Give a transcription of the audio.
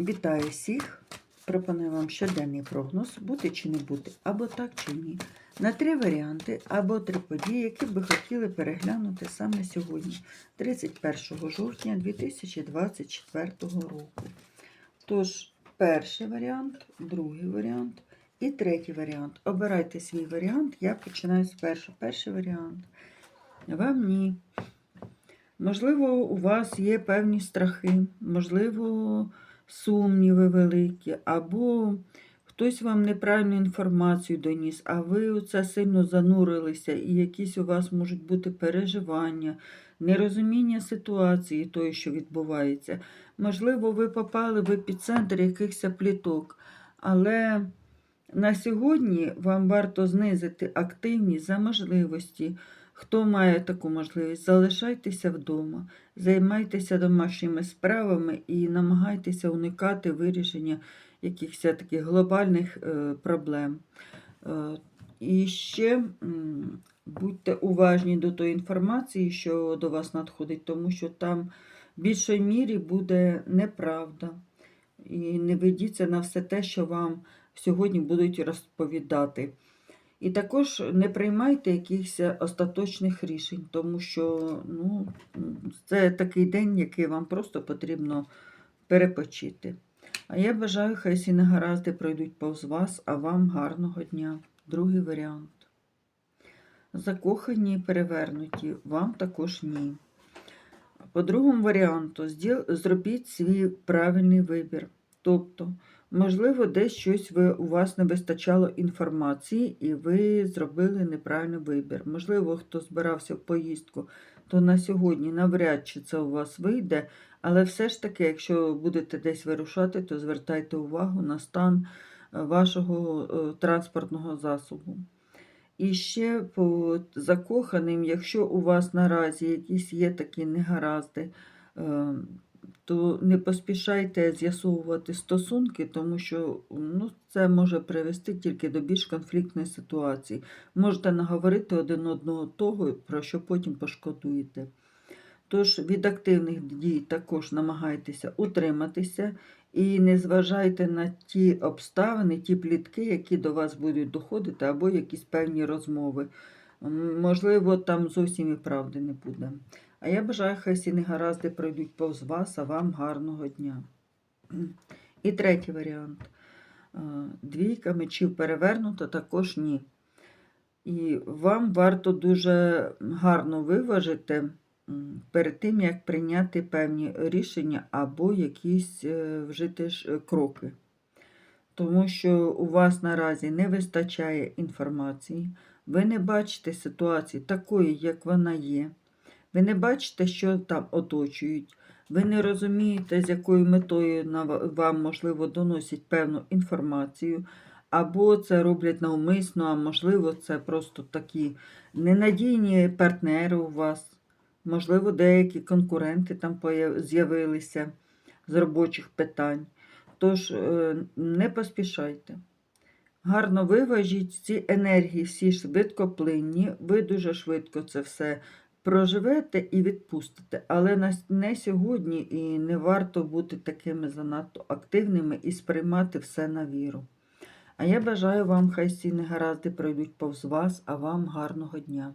Вітаю всіх! Пропоную вам щоденний прогноз, бути чи не бути, або так чи ні. На три варіанти або три події, які б ви хотіли переглянути саме сьогодні, 31 жовтня 2024 року. Тож, перший варіант, другий варіант і третій варіант. Обирайте свій варіант. Я починаю з першого. Перший варіант. Вам ні. Можливо, у вас є певні страхи, можливо, сумніви великі, або хтось вам неправильну інформацію доніс, а ви у це сильно занурилися, і якісь у вас можуть бути переживання, нерозуміння ситуації тої, що відбувається. Можливо, ви попали в епіцентр якихось пліток, але на сьогодні вам варто знизити активність за можливості. Хто має таку можливість, залишайтеся вдома, займайтеся домашніми справами і намагайтеся уникати вирішення якихось таких глобальних е, проблем. Е, і ще будьте уважні до тої інформації, що до вас надходить, тому що там в більшій мірі буде неправда. І не ведіться на все те, що вам сьогодні будуть розповідати. І також не приймайте якихось остаточних рішень, тому що ну, це такий день, який вам просто потрібно перепочити. А я бажаю, хай всі негаразди пройдуть повз вас, а вам гарного дня. Другий варіант. Закохані перевернуті, вам також ні. По другому варіанту, зробіть свій правильний вибір. Тобто, Можливо, десь щось ви, у вас не вистачало інформації, і ви зробили неправильний вибір. Можливо, хто збирався в поїздку, то на сьогодні навряд чи це у вас вийде. Але все ж таки, якщо будете десь вирушати, то звертайте увагу на стан е, вашого е, транспортного засобу. І ще по закоханим, якщо у вас наразі якісь є такі негаразди, е, то не поспішайте з'ясовувати стосунки, тому що ну, це може привести тільки до більш конфліктної ситуації. Можете наговорити один одного того, про що потім пошкодуєте. Тож від активних дій також намагайтеся утриматися і не зважайте на ті обставини, ті плітки, які до вас будуть доходити, або якісь певні розмови. Можливо, там зовсім і правди не буде. А я бажаю, хай всі негаразди пройдуть повз вас, а вам гарного дня. І третій варіант. Е, Двійка мечів перевернута, також ні. І вам варто дуже гарно виважити перед тим, як прийняти певні рішення або якісь е, вжити е, кроки. Тому що у вас наразі не вистачає інформації, ви не бачите ситуації такої, як вона є. Ви не бачите, що там оточують. Ви не розумієте, з якою метою вам, можливо, доносять певну інформацію, або це роблять навмисно, а можливо, це просто такі ненадійні партнери у вас. Можливо, деякі конкуренти там з'явилися з робочих питань. Тож е, не поспішайте. Гарно виважіть ці енергії, всі швидкоплинні, ви дуже швидко це все проживете і відпустите. Але не сьогодні і не варто бути такими занадто активними і сприймати все на віру. А я бажаю вам, хай всі негаразди пройдуть повз вас, а вам гарного дня.